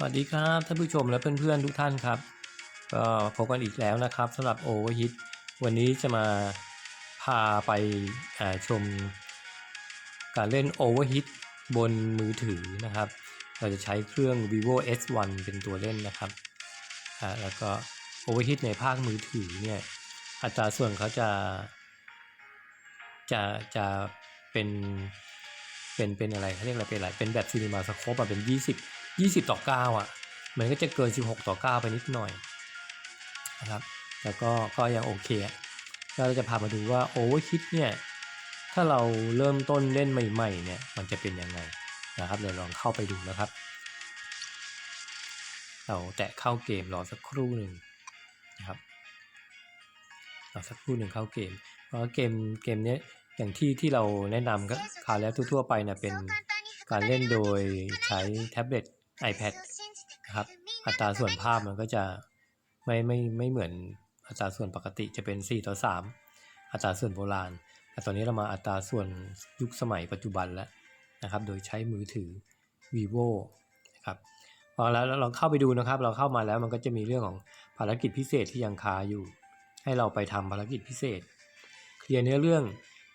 สวัสดีครับท่านผู้ชมและเพื่อนๆทุกท่านครับก็พบกันอีกแล้วนะครับสำหรับ Overhit วันนี้จะมาพาไปาชมการเล่น Overhit บนมือถือนะครับ เราจะใช้เครื่อง vivo S1 เป็นตัวเล่นนะครับแล้วก็ Overhit ในภาคมือถือเนี่ยอัตราส่วนเขาจะจะจะเป็นเป็นเป็นอะไรเขาเรียกอะไรเป็นอะไรเป็นแบบซีนีมาสโคปอะเป็น 20 20 ต่อ 9 อะ มันก็จะเกิน 16 ต่อ 9 ไปนิดหน่อยนะครับแต่ก็ก็ยังโอเคเราจะพามาดูว่าโอเวอร์คิดเนี่ยถ้าเราเริ่มต้นเล่นใหม่ๆเนี่ยมันจะเป็นยังไงนะครับเดี๋ยวลองเข้าไปดูนะครับ เราแตะเข้าเกมรอสักครู่หนึ่งนะครับรอสักครู่หนึ่งเข้าเกม เพราะเกมเกมเนี้ยอย่างที่ที่เราแนะนำก็คราวแล้วทั่วๆไปเนี่ยเป็นการเล่นโดยใช้แท็บเล็ต iPad นะครับอัตราส่วนภาพมันก็จะไม่ไม่ไม่เหมือนอัตราส่วนปกติจะเป็น 4 ต่อ 3 อัตราส่วนโบราณ แต่ตอนนี้เรามาอัตราส่วนยุคสมัยปัจจุบันแล้วนะครับ โดยใช้มือถือ vivo นะครับพอแล้วเราเข้าไปดูนะครับ เราเข้ามาแล้วมันก็จะมีเรื่องของภารกิจพิเศษที่ยังคาอยู่ ให้เราไปทำภารกิจพิเศษ เคลียร์เนื้อเรื่อง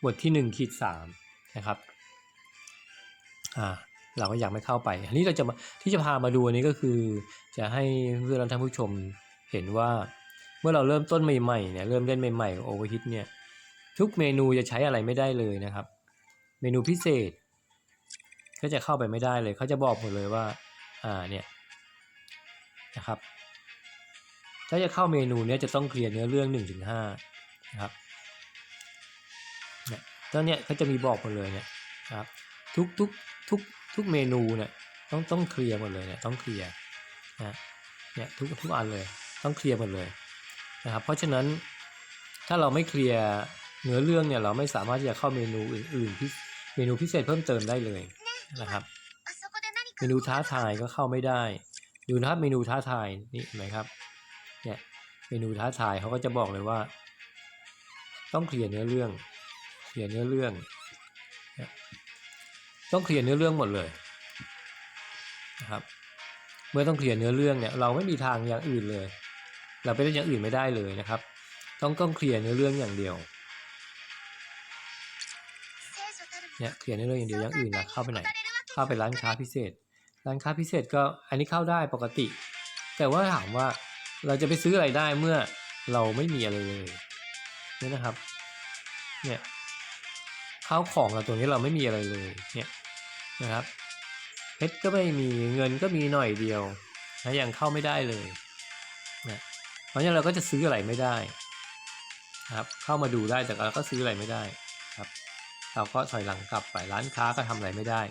บทที่1ขีด3นะครับ อ่า เราก็ยังไม่เข้าไปอันนี้เราจะมาที่จะพามาดูอันนี้ก็คือ จะให้เพื่อนท่านผู้ชมเห็นว่า เมื่อเราเริ่มต้นใหม่ๆเนี่ยเริ่มเล่นใหม่ๆโอเวอร์ฮิตเนี่ยทุกเมนูจะใช้อะไรไม่ได้เลยนะครับ เมนูพิเศษ ก็จะเข้าไปไม่ได้เลยเขาจะบอกหมดเลยว่าอ่าเนี่ยนะครับถ้าจะเข้าเมนูเนี้ยจะต้องเคลียร์เนื้อเรื่อง1นถึงหนะครับเนี่ยตอนเนี้ยเขาจะมีบอกหมดเลยเนี่ยนะครับทุกทุกทุก ทุกเมนูเนี่ยต้องต้องเคลียร์หมดเลยเนี่ยต้องเคลียร์นะเนี่ยทุกทุกอันเลยต้องเคลียร์หมดเลยนะครับเพราะฉะนั้นถ้าเราไม่เคลียร์เนื้อเรื่องเนี่ยเราไม่สามารถที่จะเข้าเมนูอื่นๆพิเมนูพิเศษเพิ่มเติมได้เลยนะครับเมนูท้าทายก็เข้าไม่ได้ ดูนะครับเมนูท้าทายนี่เห็นไหมครับเนี่ยเมนูท้าทายเขาก็จะบอกเลยว่า ต้องเคลียร์เนื้อเรื่องเคลียร์เนื้อเรื่อง ต้องเคลียร์เนื้อเรื่องหมดเลยนะครับเมื่อต้องเคลียร์เนื้อเรื่องเนี่ยเราไม่มีทางอย่างอื่นเลย เราไปเล่นอย่างอื่นไม่ได้เลยนะครับ ต้องต้องเคลียร์เนื้อเรื่องอย่างเดียวเนี่ยเคลียร์เนื้อเรื่องอย่างเดียวอย่างอื่นนะเข้าไปไหน เข้าไปร้านค้าพิเศษ ร้านค้าพิเศษก็อันนี้เข้าได้ปกติ แต่ว่าถามว่าเราจะไปซื้ออะไรได้เมื่อเราไม่มีอะไรเลยนี่นะครับเนี่ยข้าวของเราตรงนี้เราไม่มีอะไรเลยเนี่ย นะครับเพชรก็ไม่มีเงินก็มีหน่อยเดียวนะยังเข้าไม่ได้เลยนะเพราะฉะนั้นเราก็จะซื้ออะไรไม่ได้นะครับเข้ามาดูได้แต่เราก็ซื้ออะไรไม่ได้ครับ เราก็ถอยหลังกลับไปร้านค้าก็ทำอะไรไม่ได้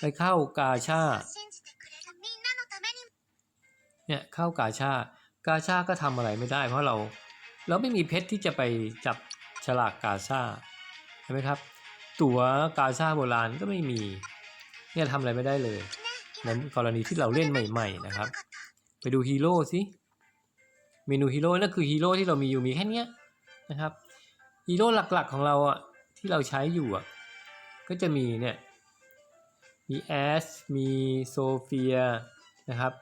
ไปเข้ากาชาเนี่ยเข้ากาชากาชาก็ทำอะไรไม่ได้ เพราะเราเราไม่มีเพชรที่จะไปจับฉลากกาชาใช่ไหมครับ ตั๋วกาชาโบราณก็ไม่มี เนี่ยทำอะไรไม่ได้เลยในกรณีที่เราเล่นใหม่ ๆ นะครับ ไปดูฮีโร่สิเมนูฮีโร่นั่นคือฮีโร่ที่เรามีอยู่มีแค่เนี้ยนะครับฮีโร่หลักๆของเราอะที่เราใช้อยู่อะก็จะมีเนี่ยมีแอสมีโซเฟียนะครับ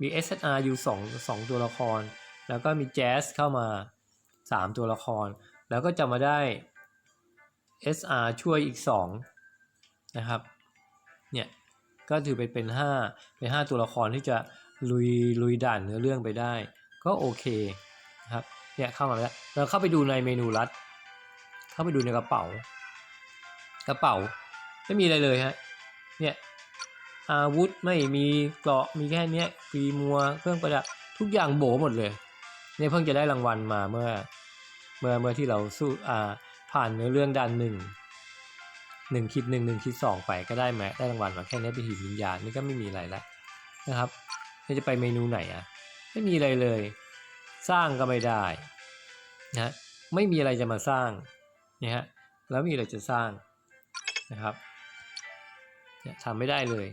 มี SSR อยู่สองสองตัวละคร แล้วก็มีแจ๊สเข้ามาสามตัวละคร แล้วก็จะมาได้ SR ช่วยอีกสองนะครับ เนี่ย ก็ถือไปเป็นห้าเป็นห้าตัวละครที่จะลุยลุยด่านเนื้อเรื่องไปได้ ก็โอเคนะครับ เนี่ยเข้ามาแล้ว เราเข้าไปดูในเมนูลัด เข้าไปดูในกระเป๋า กระเป๋าไม่มีอะไรเลยฮะ เนี่ยอาวุธไม่มีเกราะมีแค่เนี้ยมีมัวเครื่องประดับทุกอย่างโบหมดเลยเนี่ยเพิ่งจะได้รางวัลมาเมื่อ เมื่อเมื่อที่เราสู้อ่า ผ่านเนื้อเรื่องด้านหนึ่งหนึ่งคิดหนึ่งหนึ่งคิดสองไปก็ได้ไหมได้รางวัลมาแค่นี้เป็นหินวิญญาณนี่ก็ไม่มีอะไรแล้วนะครับจะไปเมนูไหนอะไม่มีอะไรเลย สร้างก็ไม่ได้นะไม่มีอะไรจะมาสร้างเนี่ยฮะแล้วมีอะไรจะสร้างนะครับเนี่ยทำไม่ได้เลย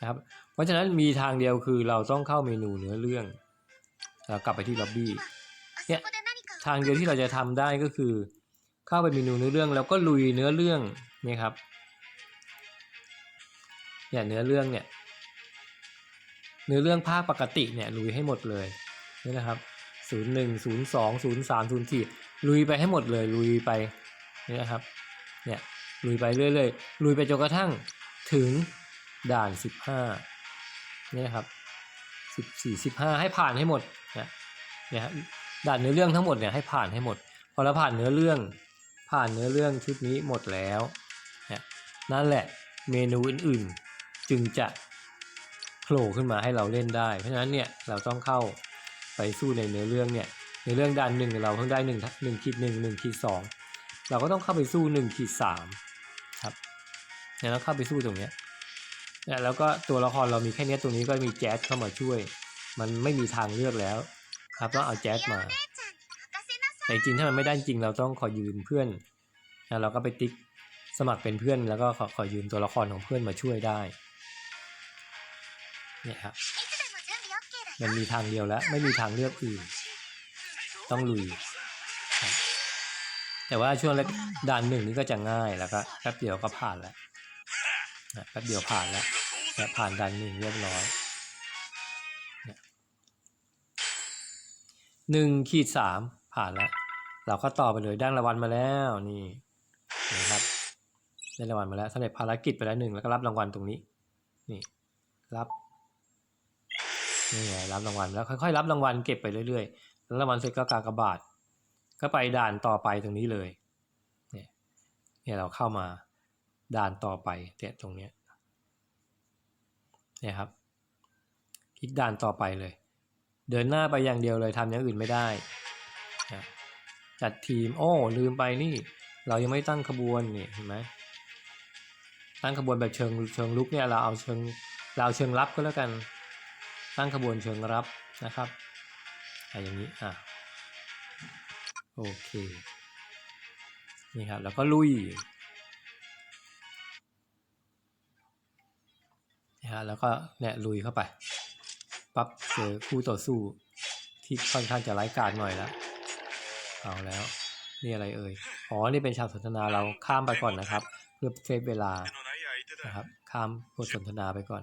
นะครับ เพราะฉะนั้นมีทางเดียวคือเราต้องเข้าเมนูเนื้อเรื่องแล้วกลับไปที่ล็อบบี้เนี่ยทางเดียวที่เราจะทำได้ก็คือ เข้าไปเมนูเนื้อเรื่องแล้วก็ลุยเนื้อเรื่องเนี่ยครับเนี่ยเนื้อเรื่องเนี่ยเนื้อเรื่องภาคปกติเนี่ยลุยให้หมดเลยนี่นะครับศูนย์หนึ่งศูนย์สองศูนย์สามศูนย์สี่ลุยไปให้หมดเลยลุยไปนี่นะครับเนี่ยลุยไปเรื่อยๆลุยไปจนกระทั่งถึงด่านสิบห้านี่นะครับสิบสี่สิบห้าให้ผ่านให้หมดนะเนี่ยด่านเนื้อเรื่องทั้งหมดเนี่ยให้ผ่านให้หมด พอเราผ่านเนื้อเรื่อง ผ่านเนื้อเรื่องชุดนี้หมดแล้วเนี่ยนั่นแหละเมนูอื่นๆ จึงจะโผล่ขึ้นมาให้เราเล่นได้ เพราะฉะนั้นเนี่ยเราต้องเข้าไปสู้ในเนื้อเรื่องเนี่ยในเรื่องด่านหนึ่งเราเพิ่งได้หนึ่งหนึ่งขีดหนึ่งหนึ่งขีดสองเราก็ต้องเข้าไปสู้หนึ่งขีดสามครับเนี่ยเราเข้าไปสู้ตรงเนี้ยแล้วก็ตัวละครเรามีแค่นี้ตรงนี้ก็มีแจ๊สเข้ามาช่วย มันไม่มีทางเลือกแล้ว ครับต้องเอาแจ๊สมา แต่จริงถ้ามันไม่ได้จริงเราต้องขอยืมเพื่อนนะเราก็ไปติ๊กสมัครเป็นเพื่อนแล้วก็ขอขอยืมตัวละครของเพื่อนมาช่วยได้เนี่ยครับมันมีทางเดียวแล้วไม่มีทางเลือกอื่น ต้องลุย แต่ว่าช่วงแรกด่านหนึ่งนี่ก็จะง่ายแล้วก็แป๊บเดียวก็ผ่านแล้วแป๊บเดียวผ่านแล้วผ่านด่านหนึ่งเรียบร้อยหนึ่งขีดสาม ผ่านแล้ว เราก็ต่อไปเลยได้รางวัลมาแล้วนี่นะครับได้รางวัลมาแล้วสำเร็จภารกิจไปแล้วหนึ่งแล้วก็รับรางวัลตรงนี้ นี่รับนี่ไงรับรางวัลแล้วค่อยๆรับรางวัลเก็บไปเรื่อยๆแล้วรางวัลเสร็จก็กากบาทก็ไปด่านต่อไปตรงนี้เลยเนี่ยเนี่ยเราเข้ามาด่านต่อไปเนี่ยตรงเนี้ยเนี่ยครับ คลิกด่านต่อไปเลย เดินหน้าไปอย่างเดียวเลยทำอย่างอื่นไม่ได้ จัดทีม โอ้ลืมไปนี่ เรายังไม่ตั้งขบวนนี่เห็นไหมตั้งขบวนแบบเชิงเชิงลุกเนี่ยเราเอาเชิงเราเชิงรับก็แล้วกัน ตั้งขบวนเชิงรับนะครับอะอย่างนี้อะโอเคนี่ครับแล้วก็ลุยนะฮะแล้วก็เนี่ยลุยเข้าไปปั๊บเจอคู่ต่อสู้ที่ค่อนข้างจะไร้การหน่อยแล้ว เอาแล้ว นี่อะไรเอ่ย อ๋อ นี่เป็นฉากสนทนาเราข้ามไปก่อนนะครับ เพื่อเซฟเวลานะครับข้ามบทสนทนาไปก่อน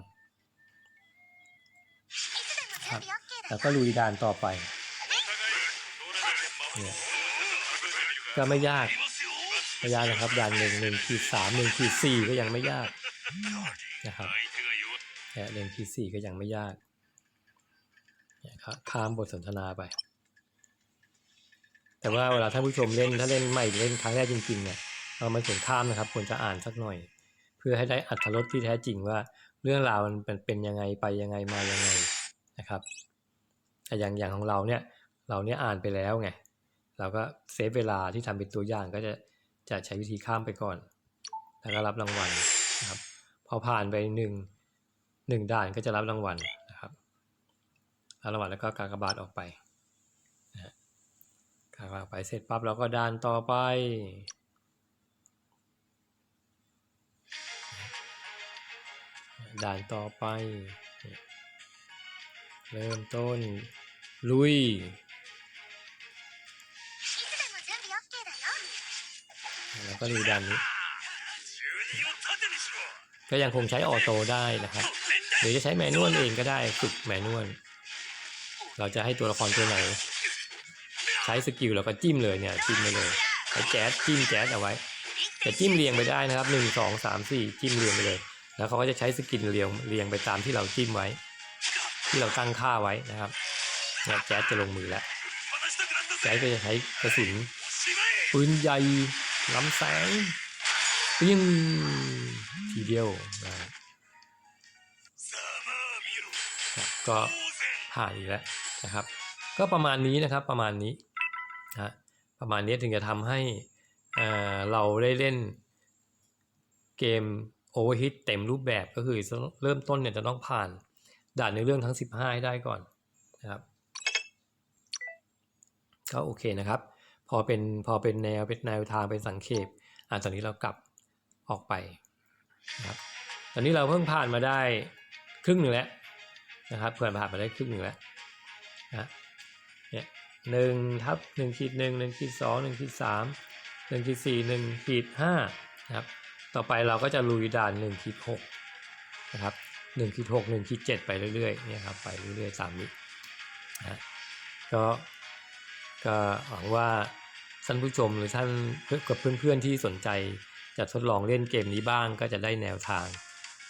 ครับแล้วก็ลุยด่านต่อไปเนี่ยก็ไม่ยากไม่ยากนะครับด่านหนึ่งหนึ่งขีดสามหนึ่งขีดสี่ก็ยังไม่ยากนะครับเนี่ยหนึ่งขีดสี่ก็ยังไม่ยากเนี่ยครับข้ามบทสนทนาไป แต่ว่าเวลาท่านผู้ชมเล่นถ้าเล่นใหม่เล่นครั้งแรกจริงๆเนี่ยเราไม่ควรข้ามนะครับควรจะอ่านสักหน่อย เพื่อให้ได้อัธรสที่แท้จริงว่าเรื่องราวมันเป็นเป็นยังไงไปยังไงมายังไงนะครับแต่อย่างอย่างของเราเนี่ยเราเนี่ยอ่านไปแล้วไงเราก็เซฟเวลาที่ทำเป็นตัวอย่างก็จะจะใช้วิธีข้ามไปก่อน แล้วก็รับรางวัลนะครับพอผ่านไปหนึ่งหนึ่งด่านก็จะรับรางวัลนะครับรับรางวัลแล้วก็การกระบาทออกไปากไปเสร็จปั๊บเราก็ด่านต่อไปด่านต่อไป เริ่มต้น ลุย แล้วก็ดูด่านนี้ ก็ยังคงใช้ออโต้ได้นะครับ หรือจะใช้แมนนวลเองก็ได้ฝึกแมนนวลเราจะให้ตัวละครตัวไหน ใช้สกิลแล้วก็จิ้มเลยเนี่ยจิ้มไปเลยใช้แจ๊สจิ้มแจ๊สเอาไว้แต่จิ้มเรียงไปได้นะครับหนึ่งสองสามสี่จิ้มเรียงไปเลย แล้วเขาก็จะใช้สกิลเรียงเรียงไปตามที่เราจิ้มไว้ ที่เราตั้งค่าไว้นะครับเนี่ยแจ๊สจะลงมือแล้วแจ๊สก็จะใช้กระสุนปืนใหญ่ลำแสงปิ้งทีเดียวนะครับก็ผ่านอีกแล้วนะครับ ก็ประมาณนี้นะครับประมาณนี้ นะประมาณนี้ถึงจะทำให้เราได้เล่นเกม Overhit เต็มรูปแบบก็คือเริ่มต้นเนี่ยจะต้องผ่านด่านในเรื่องทั้ง 15 ให้ได้ก่อนนะครับก็โอเคนะครับ พอเป็นพอเป็นแนวเป็นแนวทางเป็นสังเขปอะตอนนี้เรากลับออกไปนะครับตอนนี้เราเพิ่งผ่านมาได้ครึ่งหนึ่งแล้วนะครับเพื่อนผ่านมาได้ครึ่งหนึ่งแล้ว หนึ่งทับหนึ่งขีดหนึ่งหนึ่งขีดสองหนึ่งขีดสามหนึ่1ขีด4 1ขีด5นะครับ ต่อไปเราก็จะลุยด่านหนึ่งขีดหกนะครับหนึ่งขีดหกหนึ่งขีดเจ็ดไปเรื่อยๆเนี่ยครับไปเรื่อยๆสามนี้นะก็ก็หวังว่าท่านผู้ชมหรือท่านกับเพื่อนๆที่สนใจจะทดลองเล่นเกมนี้บ้างก็จะได้แนวทาง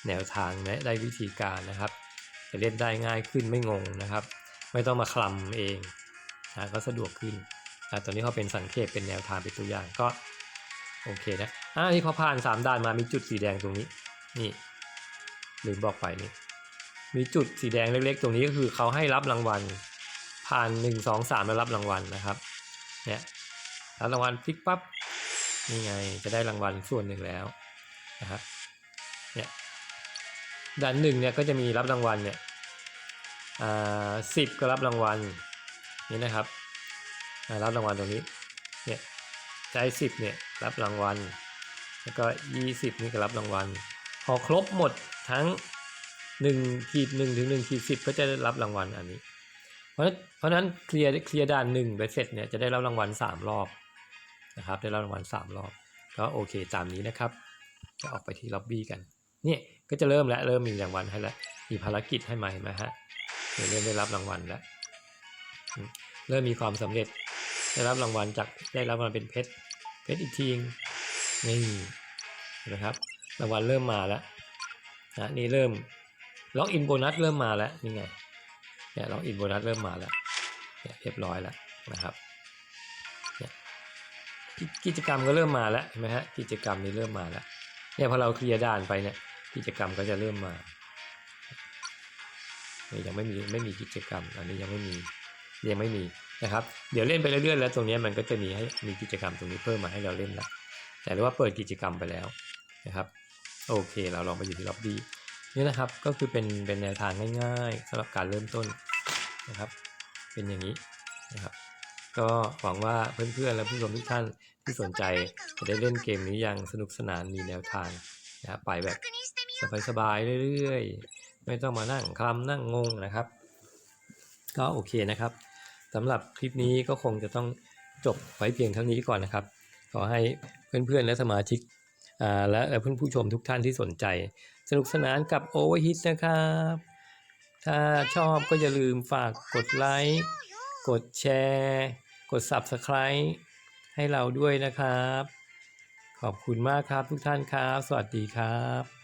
แนวทางและได้วิธีการนะครับ จะเล่นได้ง่ายขึ้นไม่งงนะครับ ไม่ต้องมาคลำเอง นะก็สะดวกขึ้นนะตอนนี้เขาเป็นสังเกตเป็นแนวทางเป็นตัวอย่างก็โอเคนะอ่านี่พอผ่านสามด่านมามีจุดสีแดงตรงนี้นี่ลืมบอกไปนี่มีจุดสีแดงเล็ก ๆ ตรงนี้ก็คือเขาให้รับรางวัล ผ่านหนึ่งสองสามแล้วรับรางวัลนะครับเนี่ยรับรางวัลพลิกปั๊บนี่ไงจะได้รางวัลส่วนหนึ่งแล้วนะครับเนี่ยด้านหนึ่งเนี่ยก็จะมีรับรางวัลเนี่ยอ่าสิบก็รับรางวัล นี่นะครับรับรางวัลตรงนี้ เนี่ยได้สิบเนี่ยรับรางวัล แล้วก็ยี่สิบนี่ก็รับรางวัล พอครบหมดทั้งหนึ่งขีดหนึ่งถึงหนึ่งขีดสิบก็จะได้รับรางวัลอันนี้ เพราะเพราะนั้นเคลียร์เคลียร์ด่านหนึ่งไปเสร็จเนี่ยจะได้รับรางวัลสามรอบนะครับ ได้รับรางวัลสามรอบ ก็โอเคตามนี้นะครับ จะออกไปที่ล็อบบี้กัน เนี่ยก็จะเริ่มแล้วเริ่มมีรางวัลให้แล้วมีภารกิจให้มาเห็นไหมฮะเดี๋ยวเริ่มได้รับรางวัลแล้ว เริ่มมีความสำเร็จ ได้รับรางวัลจากได้รับรางวัลเป็นเพชรเพชรอีกทีนึงนี่นะครับ รางวัลเริ่มมาแล้วนะนี่เริ่มล็อกอินโบนัสเริ่มมาแล้วนี่ไงเนี่ยล็อกอินโบนัสเริ่มมาแล้วเนี่ยเรียบร้อยแล้วนะครับเนี่ยกิกิจกรรมก็เริ่มมาแล้วเห็นไหมฮะกิจกรรมนี้เริ่มมาแล้วเนี่ยพอเราเคลียร์ด่านไปเนี่ยกิจกรรมก็จะเริ่มมาเนี่ยยังไม่มีไม่มีกิจกรรม อันนี้ยังไม่มี ยังไม่มีนะครับ เดี๋ยวเล่นไปเรื่อยๆแล้วตรงนี้มันก็จะมีให้มีกิจกรรมตรงนี้เพิ่มมาให้เราเล่นละแต่เรว่าเปิดกิจกรรมไปแล้วนะครับ โอเค เราลองไปอยู่ที่ล็อบบี้นี่นะครับก็คือเป็นเป็นแนวทางง่ายๆสำหรับการเริ่มต้นนะครับ เป็นอย่างนี้นะครับก็หวังว่าเพื่อนๆและผู้ชมทุกท่านที่สนใจจะได้เล่นเกมนี้อย่างสนุกสนานมีแนวทางนะครับไปแบบสบายๆเรื่อยๆ ไม่ต้องมานั่งคลำนั่งงงนะครับ ก็โอเคนะครับ สำหรับคลิปนี้ก็คงจะต้องจบไว้เพียงเท่านี้ก่อนนะครับ ขอให้เพื่อนๆและสมาชิกและเพื่อนผู้ชมทุกท่านที่สนใจ สนุกสนานกับ Overhit นะครับ ถ้าชอบก็อย่าลืมฝากกดไลค์ กดแชร์ กด Subscribe ให้เราด้วยนะครับ ขอบคุณมากครับทุกท่านครับ สวัสดีครับ